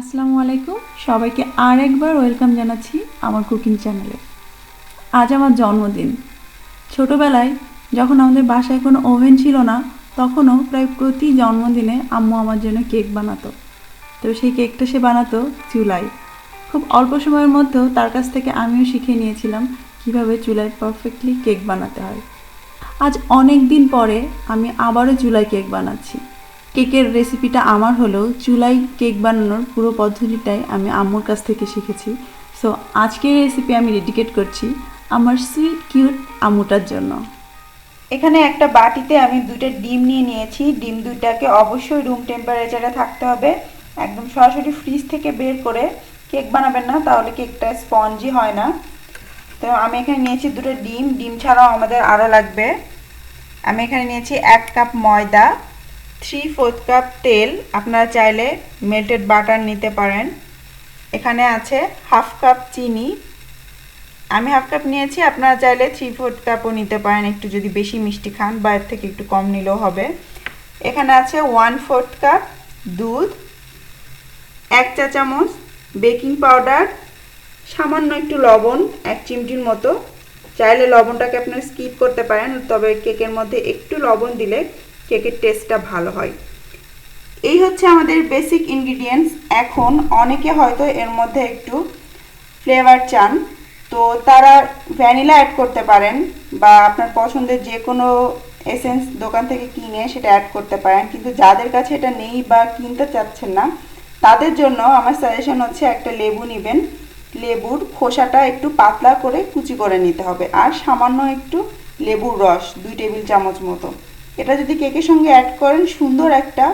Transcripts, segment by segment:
আসসালামু আলাইকুম। সবাইকে আর একবার ওয়েলকাম জানাচ্ছি আমার কুকিং চ্যানেলে। আজ আমার জন্মদিন। ছোটোবেলায় যখন আমাদের বাসায় কোনো ওভেন ছিল না, তখনও প্রায় প্রতি জন্মদিনে আম্মু আমার জন্য কেক বানাতো। তো সেই কেকটা সে বানাতো চুলায়। খুব অল্প সময়ের মধ্যেও তার কাছ থেকে আমিও শিখে নিয়েছিলাম কীভাবে চুলায় পারফেক্টলি কেক বানাতে হয়। আজ অনেক দিন পরে আমি আবারও চুলায় কেক বানাচ্ছি। কেকের রেসিপিটা আমার হলেও চুলাই কেক বানানোর পুরো পদ্ধতিটাই আমি আম্মুর কাছ থেকে শিখেছি। সো আজকের রেসিপি আমি ডেডিকেট করছি আমার সুইট কিউট আম্মুটার জন্য। এখানে একটা বাটিতে আমি দুইটা ডিম নিয়ে নিয়েছি। ডিম দুইটাকে অবশ্যই রুম টেম্পারেচারে থাকতে হবে। একদম সরাসরি ফ্রিজ থেকে বের করে কেক বানাবেন না, তাহলে কেকটা স্পঞ্জি হয় না। তো আমি এখানে নিয়েছি দুটো ডিম। ডিম ছাড়াও আমাদের আরও লাগবে। আমি এখানে নিয়েছি এক কাপ ময়দা। থ্রি ফোর্থ কাপ তেল, আপনারা চাইলে মেল্টেড বাটার নিতে পারেন। এখানে আছে হাফ কাপ চিনি। আমি হাফ কাপ নিয়েছি, আপনারা চাইলে থ্রি ফোর্থ কাপও নিতে পারেন, একটু যদি বেশি মিষ্টি খান, বা এর থেকে একটু কম নিলেও হবে। এখানে আছে ওয়ান ফোর্থ কাপ দুধ, এক চা চামচ বেকিং পাউডার সামান্য একটু লবণ, এক চিমটির মতো। চাইলে লবণটাকে আপনারা স্কিপ করতে পারেন, তবে কেকের মধ্যে একটু লবণ দিলে কেকের টেস্টটা ভালো হয়। এই হচ্ছে আমাদের বেসিক ইনগ্রিডিয়েন্টস এখন অনেকে হয়তো এর মধ্যে একটু ফ্লেভার চান। তো তারা ভ্যানিলা অ্যাড করতে পারেন বা আপনার পছন্দের যে কোনো এসেন্স দোকান থেকে কিনে সেটা অ্যাড করতে পারেন। কিন্তু যাদের কাছে এটা নেই বা কিনতে চাচ্ছেন না, তাদের জন্য আমার সাজেশন হচ্ছে একটা লেবু নেবেন। লেবুর খোসাটা একটু পাতলা করে কুচি করে নিতে হবে। আর সামান্য একটু লেবুর রস, দুই টেবিল চামচ মতো। এটা যদি কেকের সঙ্গে অ্যাড করেন, সুন্দর একটা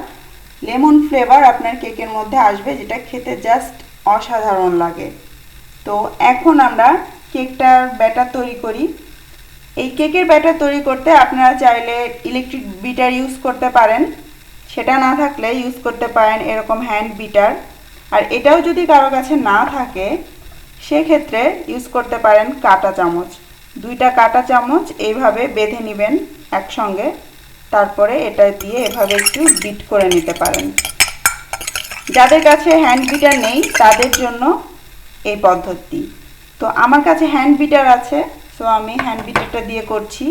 লেমন ফ্লেভার আপনার কেকের মধ্যে আসবে, যেটা খেতে জাস্ট অসাধারণ লাগে। তো এখন আমরা কেকটার ব্যাটার তৈরি করি। এই কেকের ব্যাটার তৈরি করতে আপনারা চাইলে ইলেকট্রিক বিটার ইউজ করতে পারেন। সেটা না থাকলে ইউজ করতে পারেন এরকম হ্যান্ড বিটার আর এটাও যদি কারও কাছে না থাকে, সেক্ষেত্রে ইউজ করতে পারেন কাটা চামচ। দুইটা কাটা চামচ এইভাবে বেঁধে নেবেন একসঙ্গে। তারপরে এটা দিয়ে এভাবে একটু বিট করে নিতে পারেন। যাদের কাছে হ্যান্ড বিটার নেই, তাদের জন্য এই পদ্ধতি। তো আমার কাছে হ্যান্ড বিটার আছে সো আমি হ্যান্ড বিটারটা দিয়ে করছি।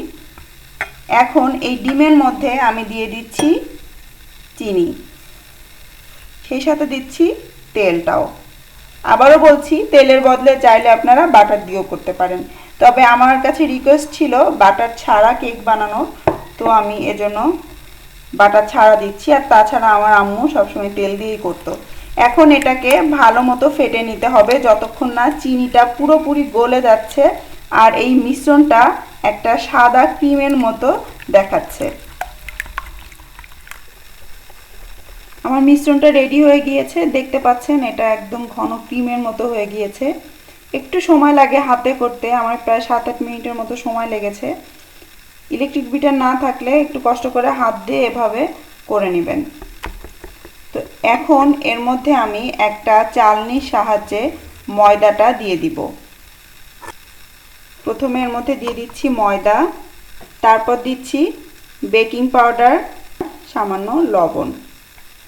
এখন এই ডিমের মধ্যে আমি দিয়ে দিচ্ছি চিনি। সেই সাথে দিচ্ছি তেলটাও। আবারও বলছি, তেলের বদলে চাইলে আপনারা বাটার দিয়েও করতে পারেন। তবে আমার কাছে রিকোয়েস্ট ছিল, বাটার ছাড়া কেক বানানো তো আমি এজন্য বাটা ছাড়া দিচ্ছি। আর তাছাড়া আমার আম্মু সবসময় তেল দিয়েই করতো। এখন এটাকে ভালো মতো ফেটে নিতে হবে। যতক্ষণ না চিনিটা পুরোপুরি গলে যাচ্ছে আর এই মিশ্রণটা একটা সাদা ক্রিমের মতো দেখাচ্ছে। আমার মিশ্রণটা রেডি হয়ে গিয়েছে। দেখতে পাচ্ছেন, এটা একদম ঘন ক্রিমের মতো হয়ে গিয়েছে। একটু সময় লাগে হাতে করতে। আমার প্রায় সাত আট মিনিটের মতো সময় লেগেছে। ইলেকট্রিক বিটার না থাকলে একটু কষ্ট করে হাত দিয়ে এভাবে করে নেবেন। তো এখন এর মধ্যে আমি একটা চালনির সাহায্যে ময়দাটা দিয়ে দিব। প্রথমে এর মধ্যে দিয়ে দিচ্ছি ময়দা, তারপর দিচ্ছি বেকিং পাউডার, সামান্য লবণ।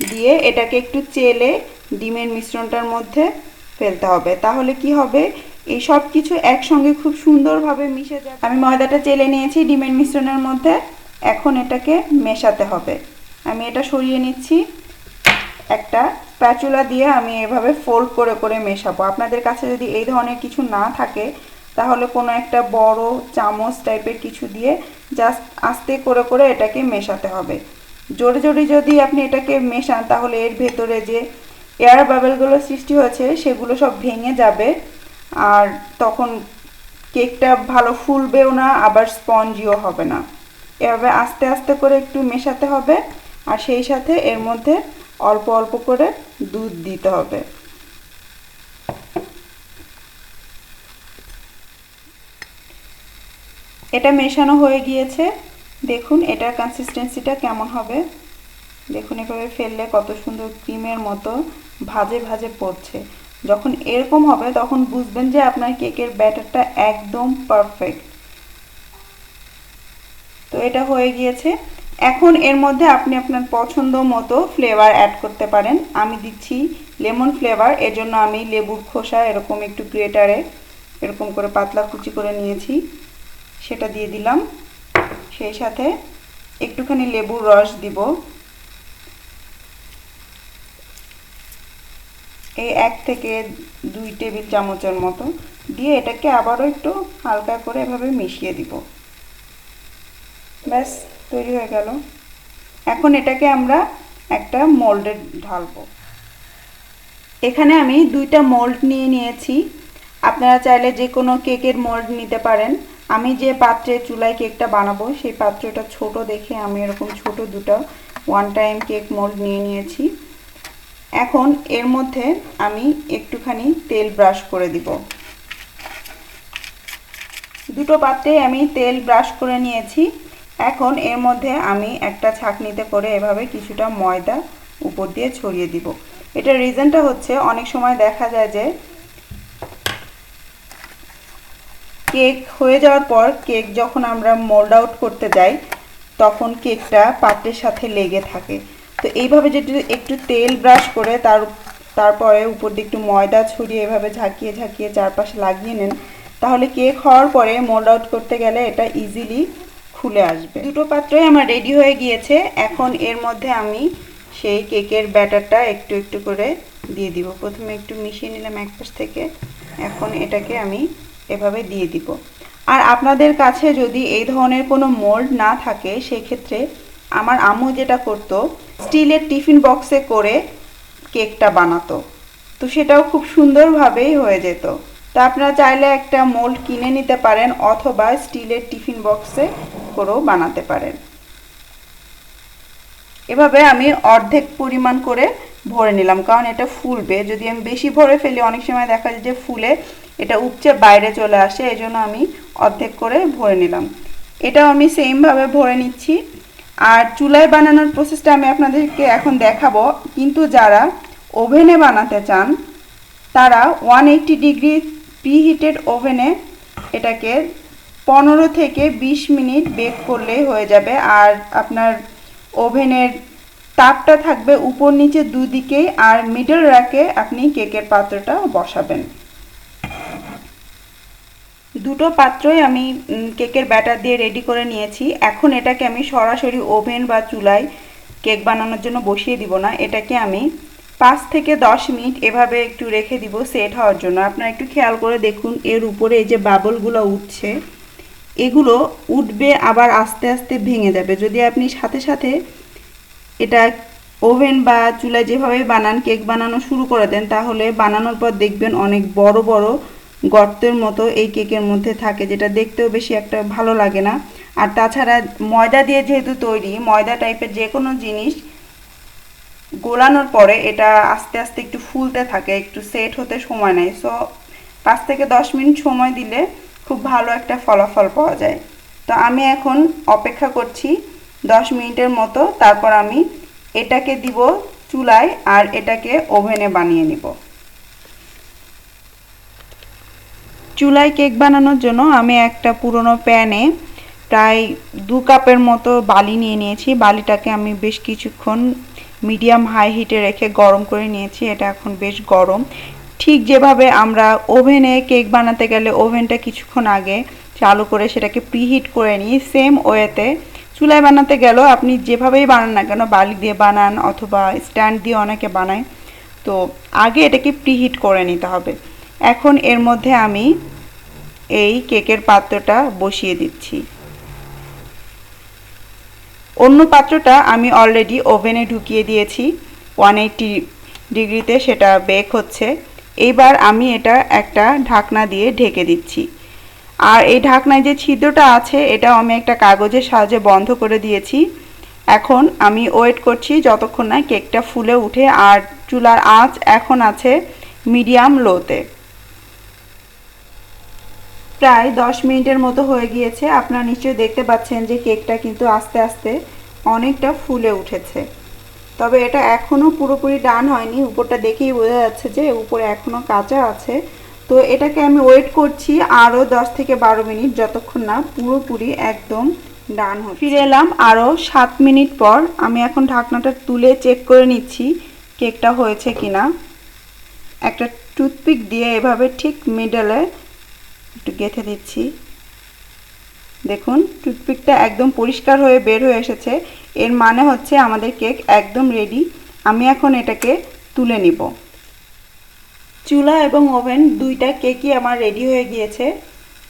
দিয়ে এটাকে একটু চেলে ডিমের মিশ্রণটার মধ্যে ফেলতে হবে। তাহলে কি হবে? এই সব কিছু একসঙ্গে খুব সুন্দরভাবে মিশে যাবে। আমি ময়দাটা চেলে নিয়েছি ডিমের মিশ্রণের মধ্যে। এখন এটাকে মেশাতে হবে। আমি এটা সরিয়ে নিচ্ছি। একটা প্যাচুলা দিয়ে আমি এভাবে ফোল্ড করে করে মেশাবো। আপনাদের কাছে যদি এই ধরনের কিছু না থাকে, তাহলে কোনো একটা বড় চামচ টাইপের কিছু দিয়ে জাস্ট আস্তে করে করে এটাকে মেশাতে হবে। জোরে জোরে যদি আপনি এটাকে মেশান, তাহলে এর ভেতরে যে এয়ার বাবেলগুলো সৃষ্টি হয়েছে, সেগুলো সব ভেঙে যাবে। আর তখন কেকটা ভালো ফুলবেও না, আবার স্পঞ্জিও হবে না। এভাবে আস্তে আস্তে করে একটু মেশাতে হবে আর সেই সাথে এর মধ্যে অল্প অল্প করে দুধ দিতে হবে। এটা মেশানো হয়ে গিয়েছে। দেখুন, এটার কনসিস্টেন্সিটা কেমন হবে। দেখুন এভাবে ফেললে কত সুন্দর ক্রিমের মতো ভাজে ভাজে পড়ছে। যখন এরকম হবে, তখন বুঝবেন যে আপনার কেকের ব্যাটারটা একদম পারফেক্ট তো এটা হয়ে গিয়েছে। এখন এর মধ্যে আপনি আপনার পছন্দ মতো ফ্লেভার অ্যাড করতে পারেন। আমি দিচ্ছি লেমন ফ্লেভার এর জন্য আমি লেবুর খোসা, এরকম একটু গ্রেটারে এরকম করে পাতলা কুচি করে নিয়েছি। সেটা দিয়ে দিলাম। সেই সাথে একটুখানি লেবুর রস দিব। এই এক থেকে দুই টেবিল চামচের মতো দিয়ে এটাকে আবারও একটু হালকা করে এভাবে মিশিয়ে দিব। ব্যাস, তৈরি হয়ে গেল। এখন এটাকে আমরা একটা মোল্ডে ঢালবো। এখানে আমি দুইটা মোল্ড নিয়ে নিয়েছি। আপনারা চাইলে যে কোনো কেকের মোল্ড নিতে পারেন। আমি যে পাত্রে চুলায় কেকটা বানাবো, সেই পাত্রটা ছোট দেখে আমি এরকম ছোট দুটো ওয়ান টাইম কেক মোল্ড নিয়ে নিয়েছি। এখন এর মধ্যে আমি একটুখানি তেল ব্রাশ করে দিব। দুটো পাত্রে আমি তেল ব্রাশ করে নিয়েছি। এখন এর মধ্যে আমি একটা ছাঁকনিতে করে এভাবে কিছুটা ময়দা উপর দিয়ে ছড়িয়ে দিব। এটার রিজনটা হচ্ছে, অনেক সময় দেখা যায় যে কেক হয়ে যাওয়ার পর কেক যখন আমরা মোল্ড আউট করতে যাই, তখন কেকটা পাত্রের সাথে লেগে থাকে। তো এইভাবে যদি একটু তেল ব্রাশ করে তার, তারপরে উপর দিয়ে একটু ময়দা ছড়িয়ে এভাবে ঝাঁকিয়ে ঝাঁকিয়ে চারপাশে লাগিয়ে নেন, তাহলে কেক হওয়ার পরে মোল্ড আউট করতে গেলে এটা ইজিলি খুলে আসবে। দুটো পাত্রই আমার রেডি হয়ে গিয়েছে, এখন এর মধ্যে আমি সেই কেকের ব্যাটারটা একটু একটু করে দিয়ে দিব। প্রথমে একটু মিশিয়ে নিলাম এক পাশ থেকে, এখন এটাকে আমি এভাবে দিয়ে দিব। আর আপনাদের কাছে যদি এই ধরনের কোনো মোল্ড না থাকে, সেক্ষেত্রে আমার আম্মু যেটা করতো, স্টিলের টিফিন বক্সে করে কেকটা বানাতো। তো সেটাও খুব সুন্দরভাবেই হয়ে যেত। তা আপনারা চাইলে একটা মোল্ড কিনে নিতে পারেন অথবা স্টিলের টিফিন বক্সে করেও বানাতে পারেন। এভাবে আমি অর্ধেক পরিমাণ করে ভরে নিলাম, কারণ এটা ফুলবে। যদি আমি বেশি ভরে ফেলি, অনেক সময় দেখা যায় যে ফুলে এটা উপচে বাইরে চলে আসে এই জন্য আমি অর্ধেক করে ভরে নিলাম। এটাও আমি সেমভাবে ভরে নিচ্ছি। আর চুলায় বানানোর প্রসেসটা আমি আপনাদেরকে এখন দেখাবো। কিন্তু যারা ওভেনে বানাতে চান, তারা ওয়ান এইট্টি ডিগ্রি প্রিহিটেড ওভেনে এটাকে পনেরো থেকে বিশ মিনিট বেক করলেই হয়ে যাবে। আর আপনার ওভেনের তাপটা থাকবে উপর নিচে দুদিকেই, আর মিডল র্যাকে আপনি কেকের পাত্রটা বসাবেন। দুটো পাত্রই আমি কেকের ব্যাটার দিয়ে রেডি করে নিয়েছি। এখন এটাকে আমি সরাসরি ওভেন বা চুলায় কেক বানানোর জন্য বসিয়ে দিব না। এটাকে আমি পাঁচ থেকে দশ মিনিট এভাবে একটু রেখে দিব সেট হওয়ার জন্য। আপনারা একটু খেয়াল করে দেখুন, এর উপরে এই যে বাবলগুলো উঠছে, এগুলো উঠবে আবার আস্তে আস্তে ভেঙে যাবে। যদি আপনি সাথে সাথে এটা ওভেন বা চুলায় যেভাবে বানান, কেক বানানো শুরু করে দেন, তাহলে বানানোর পর দেখবেন অনেক বড় বড় গর্তের মতো এই কেকের মধ্যে থাকে, যেটা দেখতেও বেশি একটা ভালো লাগে না। আর তাছাড়া ময়দা দিয়ে যেহেতু তৈরি, ময়দা টাইপের যে কোনো জিনিস গোলানোর পরে এটা আস্তে আস্তে একটু ফুলতে থাকে, একটু সেট হতে সময় নেয়। সো পাঁচ থেকে দশ মিনিট সময় দিলে খুব ভালো একটা ফলাফল পাওয়া যায়। তো আমি এখন অপেক্ষা করছি দশ মিনিটের মতো, তারপর আমি এটাকে দিব চুলায় আর এটাকে ওভেনে বানিয়ে নিব। চুলায় কেক বানানোর জন্য আমি একটা পুরনো প্যানে প্রায় দু কাপের মতো বালি নিয়ে নিয়েছি। বালিটাকে আমি বেশ কিছুক্ষণ মিডিয়াম হাই হিটে রেখে গরম করে নিয়েছি। এটা এখন বেশ গরম। ঠিক যেভাবে আমরা ওভেনে কেক বানাতে গেলে ওভেনটা কিছুক্ষণ আগে চালু করে সেটাকে প্রিহিট করে নিই, সেম ওয়েতে। চুলায় বানাতে গেলেও আপনি যেভাবেই বানান না কেন, বালি দিয়ে বানান অথবা স্ট্যান্ড দিয়ে অনেকে বানায়, তো আগে এটাকে প্রিহিট করে নিতে হবে। এখন এর মধ্যে আমি এই কেকের পাত্রটা বসিয়ে দিচ্ছি। অন্য পাত্রটা আমি অলরেডি ওভেনে ঢুকিয়ে দিয়েছি ওয়ান এইটি ডিগ্রিতে সেটা বেক হচ্ছে। এইবার আমি এটা একটা ঢাকনা দিয়ে ঢেকে দিচ্ছি। আর এই ঢাকনায় যে ছিদ্রটা আছে, এটাও আমি একটা কাগজের সাহায্যে বন্ধ করে দিয়েছি। এখন আমি ওয়েট করছি যতক্ষণ না কেকটা ফুলে উঠে, আর চুলার আঁচ এখন আছে মিডিয়াম লোতে প্রায় দশ মিনিটের মতো হয়ে গিয়েছে। আপনারা নিশ্চয়ই দেখতে পাচ্ছেন যে কেকটা কিন্তু আস্তে আস্তে অনেকটা ফুলে উঠেছে। তবে এটা এখনও পুরোপুরি ডান হয়নি। উপরটা দেখেই বোঝা যাচ্ছে যে উপরে এখনও কাঁচা আছে। তো এটাকে আমি ওয়েট করছি আরও দশ থেকে বারো মিনিট, যতক্ষণ না পুরোপুরি একদম ডান হচ্ছে। ফিরে এলাম আরও সাত মিনিট পর। আমি এখন ঢাকনাটা তুলে চেক করে নিচ্ছি কেকটা হয়েছে কিনা। একটা টুথপিক দিয়ে এভাবে ঠিক মিডলে একটু গেঁথে দিচ্ছি। দেখুন, টুথপিকটা একদম পরিষ্কার হয়ে বের হয়ে এসেছে। এর মানে হচ্ছে আমাদের কেক একদম রেডি আমি এখন এটাকে তুলে নিব। চুলা এবং ওভেন দুইটা কেকই আমার রেডি হয়ে গিয়েছে।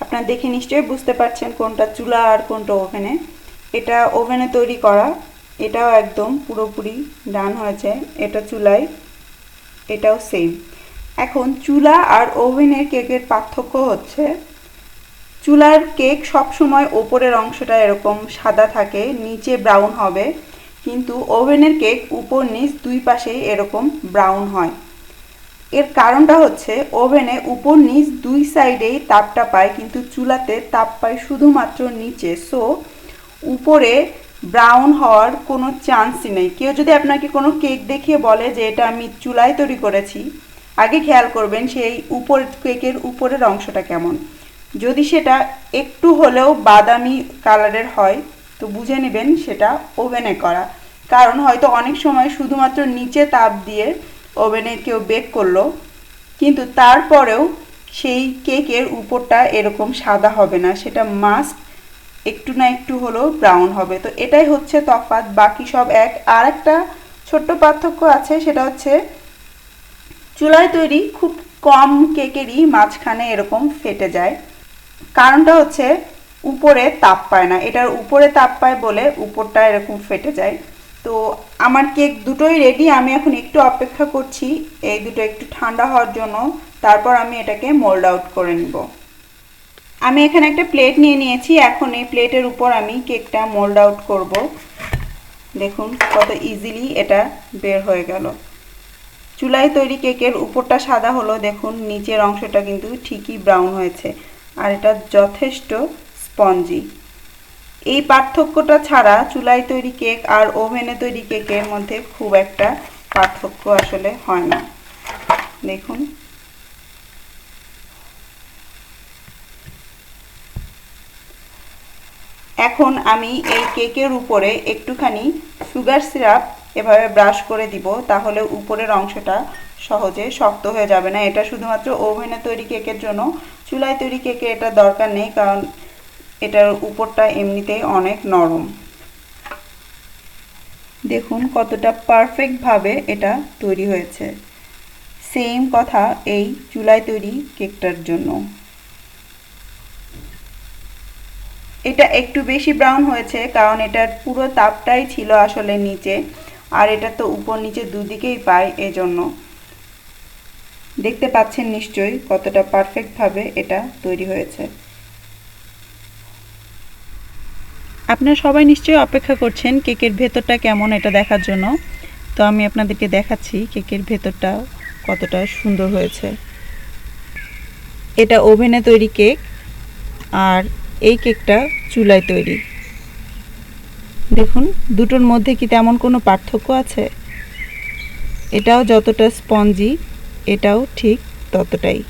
আপনারা দেখে নিশ্চয়ই বুঝতে পারছেন কোনটা চুলা আর কোনটা ওভেনে। এটা ওভেনে তৈরি করা। এটাও একদম পুরোপুরি ডান হয়েছে। এটা চুলায়। এটাও সেম এখন চুলা আর ওভেনের কেকের পার্থক্য হচ্ছে। চুলার কেক সব সময় ওপরের অংশটা এরকম সাদা থাকে, নিচে ব্রাউন হবে। কিন্তু ওভেনের কেক উপর নিচ দুই পাশেই এরকম ব্রাউন হয়। এর কারণটা হচ্ছে ওভেনে উপর নিচ দুই সাইডেই তাপটা পায়, কিন্তু চুলাতে তাপ পায় শুধুমাত্র নিচে। সো, উপরে ব্রাউন হওয়ার কোনো চান্সই নেই। কেউ যদি আপনাকে কোনো কেক দেখিয়ে বলে যে এটা আমি চুলায় তৈরি করেছি আগে খেয়াল করবেন সেই উপর কেকের উপরের অংশটা কেমন। যদি সেটা একটু হলেও বাদামি কালারের হয়, তো বুঝে নেবেন সেটা ওভেনে করা। কারণ হয়তো অনেক সময় শুধুমাত্র নিচে তাপ দিয়ে ওভেনে কেউ বেক করল, কিন্তু তারপরেও সেই কেকের উপরটা এরকম সাদা হবে না, সেটা মাস্ট একটু না একটু হলেও ব্রাউন হবে। তো এটাই হচ্ছে তফাৎ, বাকি সব এক। আর একটা ছোট্ট পার্থক্য আছে, সেটা হচ্ছে চুলায় তৈরি খুব কম কেকেরই মাঝখানে এরকম ফেটে যায়। কারণটা হচ্ছে উপরে তাপ পায় না। এটার উপরে তাপ পায় বলে উপরটা এরকম ফেটে যায়। তো আমার কেক দুটোই রেডি আমি এখন একটু অপেক্ষা করছি। এই দুটো একটু ঠান্ডা হওয়ার জন্য। তারপর আমি এটাকে মোল্ড আউট করে নিব। আমি এখানে একটা প্লেট নিয়ে নিয়েছি। এখন এই প্লেটের উপর আমি কেকটা মোল্ড আউট করব। দেখুন কত ইজিলি এটা বের হয়ে গেল। চুলায় তৈরি কেকের উপরটা সাদা হলো, দেখুন, নিচের অংশটা কিন্তু ঠিকই ব্রাউন হয়েছে, আর এটা যথেষ্ট স্পঞ্জি। এই পার্থক্যটা ছাড়া চুলায় তৈরি কেক আর ওভেনে তৈরি কেকের মধ্যে খুব একটা পার্থক্য আসলে হয় না। দেখুন। এখন আমি এই কেকের উপরে একটুখানি সুগার সিরাপ এভাবে ব্রাশ করে দিব, তাহলে উপরের অংশটা সহজে শক্ত হয়ে যাবে না। এটা শুধুমাত্র ওভেনে তৈরি কেকের জন্য। চুলায় তৈরি কেকে এটা দরকার নেই, কারণ এটার উপরটা এমনিতেই অনেক নরম। দেখুন কতটা পারফেক্টভাবে এটা তৈরি হয়েছে। সেম কথা এই চুলায় তৈরি কেকটার জন্য। এটা একটু বেশি ব্রাউন হয়েছে, কারণ এটার পুরো তাপটাই ছিল আসলে নিচে। আর এটা তো উপর নিচে দুদিকেই পায় এজন্য। দেখতে পাচ্ছেন নিশ্চয়ই কতটা পারফেক্টভাবে এটা তৈরি হয়েছে। আপনারা সবাই নিশ্চয়ই অপেক্ষা করছেন কেকের ভেতরটা কেমন এটা দেখার জন্য। তো আমি আপনাদেরকে দেখাচ্ছি কেকের ভেতরটা কতটা সুন্দর হয়েছে। এটা ওভেনে তৈরি কেক, আর এই কেকটা চুলায় তৈরি। দেখুন দুটোর মধ্যে কি তেমন কোনো পার্থক্য আছে? এটাও যতটা স্পঞ্জি এটাও ঠিক ততটাই।